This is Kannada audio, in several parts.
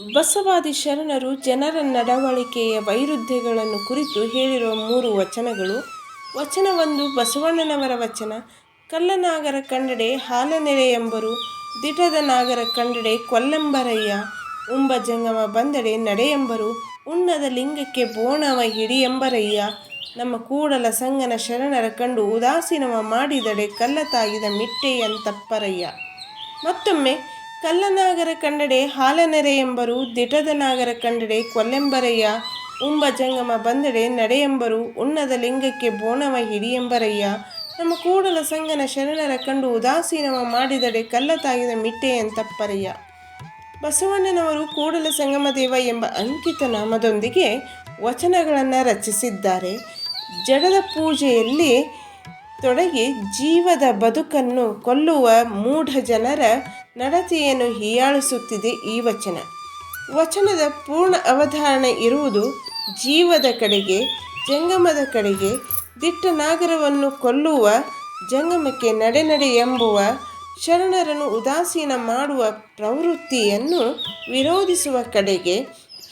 ಬಸವಾದಿ ಶರಣರು ಜನರ ನಡವಳಿಕೆಯ ವೈರುಧ್ಯಗಳನ್ನು ಕುರಿತು ಹೇಳಿರುವ ಮೂರು ವಚನಗಳು. ವಚನವೊಂದು ಬಸವಣ್ಣನವರ ವಚನ. ಕಲ್ಲನಾಗರ ಕಂಡಡೆ ಹಾಲನೆರೆ ಎಂಬರು. ದಿಟದ ನಾಗರ ಕಂಡಡೆ ಕೊಲ್ಲೆಂಬರಯ್ಯ. ಉಂಬ ಜಂಗಮ ಬಂದಡೆ ಎಂಬರು. ಉಣ್ಣದ ಲಿಂಗಕ್ಕೆ ಬೋಣವ ಹಿಡಿ ಎಂಬರಯ್ಯ. ನಮ್ಮ ಕೂಡಲ ಸಂಗನ ಶರಣರ ಕಂಡು ಉದಾಸೀನವ ಮಾಡಿದಡೆ ಕಲ್ಲತಾಗಿದ ಮಿಟ್ಟೆಯಂತಪ್ಪರಯ್ಯ. ಮತ್ತೊಮ್ಮೆ ಕಲ್ಲನಾಗರ ಕಂಡಡೆ ಹಾಲನೆರೆ ಎಂಬರು, ದಿಟದ ನಾಗರ ಕಂಡಡೆ ಕೊಲ್ಲೆಂಬರಯ್ಯ ಉಂಬ ಜಂಗಮ ಬಂದಡೆ ಎಂಬರು, ಉಣ್ಣದ ಲಿಂಗಕ್ಕೆ ಬೋಣವ ಹಿಡಿಯೆಂಬರಯ್ಯ ನಮ್ಮ ಕೂಡಲ ಸಂಗನ ಶರಣರ ಕಂಡು ಉದಾಸೀನವ ಮಾಡಿದಡೆ ಕಲ್ಲ ಮಿಟ್ಟೆ ಅಂತಪ್ಪರಯ್ಯ ಬಸವಣ್ಣನವರು ಕೂಡಲ ಸಂಗಮ ದೇವ ಎಂಬ ಅಂಕಿತ ನಾಮದೊಂದಿಗೆ ವಚನಗಳನ್ನು ರಚಿಸಿದ್ದಾರೆ. ಜಡದ ಪೂಜೆಯಲ್ಲಿ ತೊಡಗಿ ಜೀವದ ಬದುಕನ್ನು ಕೊಲ್ಲುವ ಮೂಢ ಜನರ ನಡತೆಯನ್ನು ಹೀಯಾಳಿಸುತ್ತಿದೆ ಈ ವಚನ. ವಚನದ ಪೂರ್ಣ ಅವಧಾರಣೆ ಇರುವುದು ಜೀವದ ಕಡೆಗೆ, ಜಂಗಮದ ಕಡೆಗೆ ದಿಟ್ಟ ನಾಗರವನ್ನು ಕೊಲ್ಲುವ, ಜಂಗಮಕ್ಕೆ ನಡೆನಡೆ ಎಂಬುವ, ಶರಣರನ್ನು ಉದಾಸೀನ ಮಾಡುವ ಪ್ರವೃತ್ತಿಯನ್ನು ವಿರೋಧಿಸುವ ಕಡೆಗೆ,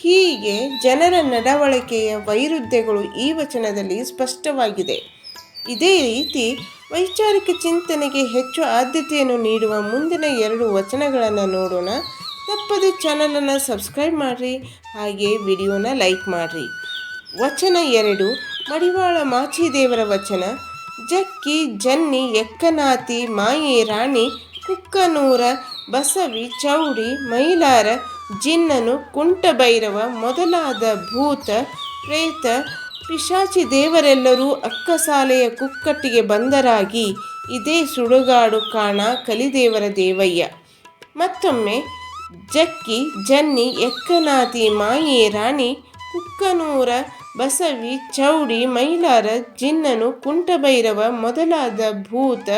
ಹೀಗೆ ಜನರ ನಡವಳಿಕೆಯ ವೈರುಧ್ಯಗಳು ಈ ವಚನದಲ್ಲಿ ಸ್ಪಷ್ಟವಾಗಿದೆ. ಇದೇ ರೀತಿ ವೈಚಾರಿಕ ಚಿಂತನೆಗೆ ಹೆಚ್ಚು ಆದ್ಯತೆಯನ್ನು ನೀಡುವ ಮುಂದಿನ ಎರಡು ವಚನಗಳನ್ನು ನೋಡೋಣ. ತಪ್ಪದೆ ಚಾನಲನ್ನು ಸಬ್ಸ್ಕ್ರೈಬ್ ಮಾಡಿರಿ, ಹಾಗೆ ವಿಡಿಯೋನ ಲೈಕ್ ಮಾಡಿರಿ. ವಚನ ಎರಡು, ಮಡಿವಾಳ ಮಾಚಿದೇವರ ವಚನ. ಜಕ್ಕಿ, ಜನ್ನಿ, ಎಕ್ಕನಾತಿ, ಮಾಯಿ, ರಾಣಿ, ಕುಕ್ಕನೂರ, ಬಸವಿ, ಚೌಡಿ, ಮೈಲಾರ, ಜಿನ್ನನು, ಕುಂಟಭೈರವ ಮೊದಲಾದ ಭೂತ, ಪ್ರೇತ ಪಿಶಾಚಿ ದೇವರೆಲ್ಲರೂ ಅಕ್ಕಸಾಲೆಯ ಕುಕ್ಕಟ್ಟಿಗೆ ಬಂದರಾಗಿ ಇದೇ ಸುಡುಗಾಡು ಕಾಣ ಕಲಿದೇವರ ದೇವಯ್ಯ. ಮತ್ತೊಮ್ಮೆ ಜಕ್ಕಿ, ಜನ್ನಿ, ಎಕ್ಕನಾತಿ, ಮಾಯಿ, ರಾಣಿ, ಕುಕ್ಕನೂರ, ಬಸವಿ, ಚೌಡಿ, ಮೈಲಾರ, ಜಿನ್ನನು, ಕುಂಟಭೈರವ ಮೊದಲಾದ ಭೂತ,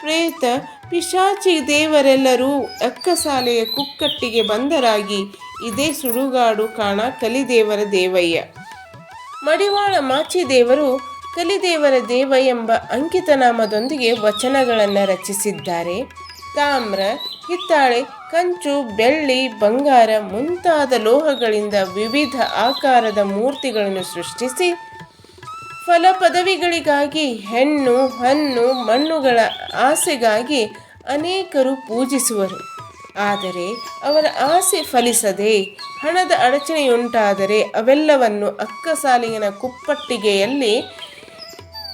ಪ್ರೇತ, ಪಿಶಾಚಿ ದೇವರೆಲ್ಲರೂ ಅಕ್ಕಸಾಲೆಯ ಕುಕ್ಕಟ್ಟಿಗೆ ಬಂದರಾಗಿ ಇದೇ ಸುಡುಗಾಡು ಕಾಣ ಕಲಿದೇವರ ದೇವಯ್ಯ. ಮಡಿವಾಳ ಮಾಚಿದೇವರು ಕಲಿದೇವರ ದೇವ ಎಂಬ ಅಂಕಿತನಾಮದೊಂದಿಗೆ ವಚನಗಳನ್ನು ರಚಿಸಿದ್ದಾರೆ. ತಾಮ್ರ, ಹಿತ್ತಾಳೆ, ಕಂಚು, ಬೆಳ್ಳಿ, ಬಂಗಾರ ಮುಂತಾದ ಲೋಹಗಳಿಂದ ವಿವಿಧ ಆಕಾರದ ಮೂರ್ತಿಗಳನ್ನು ಸೃಷ್ಟಿಸಿ ಫಲ ಪದವಿಗಳಿಗಾಗಿ ಹೆಣ್ಣು, ಹಣ್ಣು, ಮಣ್ಣುಗಳ ಆಸೆಗಾಗಿ ಅನೇಕರು ಪೂಜಿಸುವರು. ಆದರೆ ಅವರ ಆಸೆ ಫಲಿಸದೆ ಹಣದ ಅಡಚಣೆಯುಂಟಾದರೆ ಅವೆಲ್ಲವನ್ನು ಅಕ್ಕಸಾಲಿನ ಕುಪ್ಪಟ್ಟಿಗೆಯಲ್ಲಿ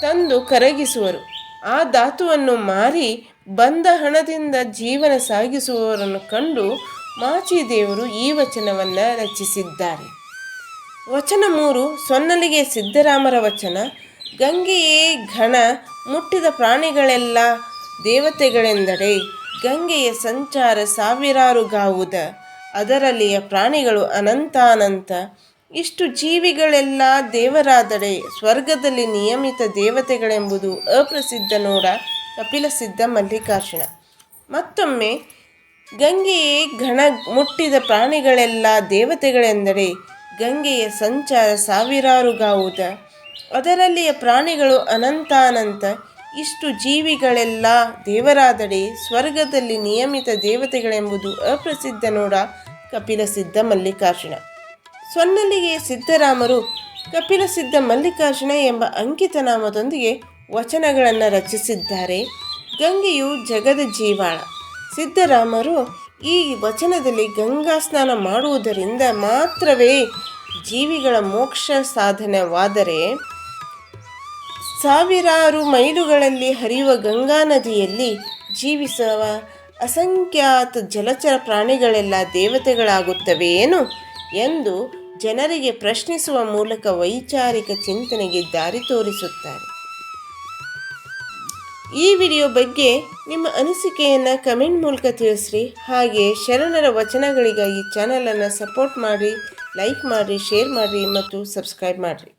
ತಂದು ಕರಗಿಸುವರು. ಆ ಧಾತುವನ್ನು ಮಾರಿ ಬಂದ ಹಣದಿಂದ ಜೀವನ ಸಾಗಿಸುವವರನ್ನು ಕಂಡು ಮಾಚಿದೇವರು ಈ ವಚನವನ್ನು ರಚಿಸಿದ್ದಾರೆ. ವಚನ ಮೂರು, ಸೊನ್ನಲಿಗೆ ಸಿದ್ದರಾಮರ ವಚನ, ಗಂಗೆಯೇ ಘನ, ಮುಟ್ಟಿದ ಪ್ರಾಣಿಗಳೆಲ್ಲ ದೇವತೆಗಳೆಂದಡೆ ಗಂಗೆಯ ಸಂಚಾರ ಸಾವಿರಾರು ಗಾವುದ, ಅದರಲ್ಲಿಯ ಪ್ರಾಣಿಗಳು ಅನಂತಾನಂತ. ಇಷ್ಟು ಜೀವಿಗಳೆಲ್ಲ ದೇವರಾದಡೆ ಸ್ವರ್ಗದಲ್ಲಿ ನಿಯಮಿತ ದೇವತೆಗಳೆಂಬುದು ಅಪ್ರಸಿದ್ಧ ನೋಡ ಕಪಿಲ ಸಿದ್ಧ ಮಲ್ಲಿಕಾರ್ಜುನ. ಮತ್ತೊಮ್ಮೆ, ಗಂಗೆಯೇ ಘನ ಮುಟ್ಟಿದ ಪ್ರಾಣಿಗಳೆಲ್ಲ ದೇವತೆಗಳೆಂದರೆ ಗಂಗೆಯ ಸಂಚಾರ ಸಾವಿರಾರು ಗಾವುದ, ಅದರಲ್ಲಿಯ ಪ್ರಾಣಿಗಳು ಅನಂತಾನಂತ. ಇಷ್ಟು ಜೀವಿಗಳೆಲ್ಲ ದೇವರಾದಡೆ ಸ್ವರ್ಗದಲ್ಲಿ ನಿಯಮಿತ ದೇವತೆಗಳೆಂಬುದು ಅಪ್ರಸಿದ್ಧ ನೋಡ ಕಪಿಲ ಸಿದ್ಧ ಮಲ್ಲಿಕಾರ್ಜುನ. ಸೊನ್ನಲ್ಲಿಗೆ ಸಿದ್ಧರಾಮರು ಕಪಿಲ ಸಿದ್ಧ ಮಲ್ಲಿಕಾರ್ಜುನ ಎಂಬ ಅಂಕಿತ ನಾಮದೊಂದಿಗೆ ವಚನಗಳನ್ನು ರಚಿಸಿದ್ದಾರೆ. ಗಂಗೆಯು ಜಗದ ಜೀವಾಳ. ಸಿದ್ದರಾಮರು ಈ ವಚನದಲ್ಲಿ ಗಂಗಾ ಸ್ನಾನ ಮಾಡುವುದರಿಂದ ಮಾತ್ರವೇ ಜೀವಿಗಳ ಮೋಕ್ಷ ಸಾಧನವಾದರೆ ಸಾವಿರಾರು ಮೈಲುಗಳಲ್ಲಿ ಹರಿಯುವ ಗಂಗಾ ನದಿಯಲ್ಲಿ ಜೀವಿಸುವ ಅಸಂಖ್ಯಾತ ಜಲಚರ ಪ್ರಾಣಿಗಳೆಲ್ಲ ದೇವತೆಗಳಾಗುತ್ತವೆಯೇನು ಎಂದು ಜನರಿಗೆ ಪ್ರಶ್ನಿಸುವ ಮೂಲಕ ವೈಚಾರಿಕ ಚಿಂತನೆಗೆ ದಾರಿ ತೋರಿಸುತ್ತಾರೆ. ಈ ವಿಡಿಯೋ ಬಗ್ಗೆ ನಿಮ್ಮ ಅನಿಸಿಕೆಯನ್ನು ಕಮೆಂಟ್ ಮೂಲಕ ತಿಳಿಸ್ರಿ. ಹಾಗೆ ಶರಣರ ವಚನಗಳಿಗಾಗಿ ಚಾನಲನ್ನು ಸಪೋರ್ಟ್ ಮಾಡಿ ಲೈಕ್ ಮಾಡಿ ಶೇರ್ ಮಾಡಿರಿ ಮತ್ತು ಸಬ್ಸ್ಕ್ರೈಬ್ ಮಾಡಿರಿ.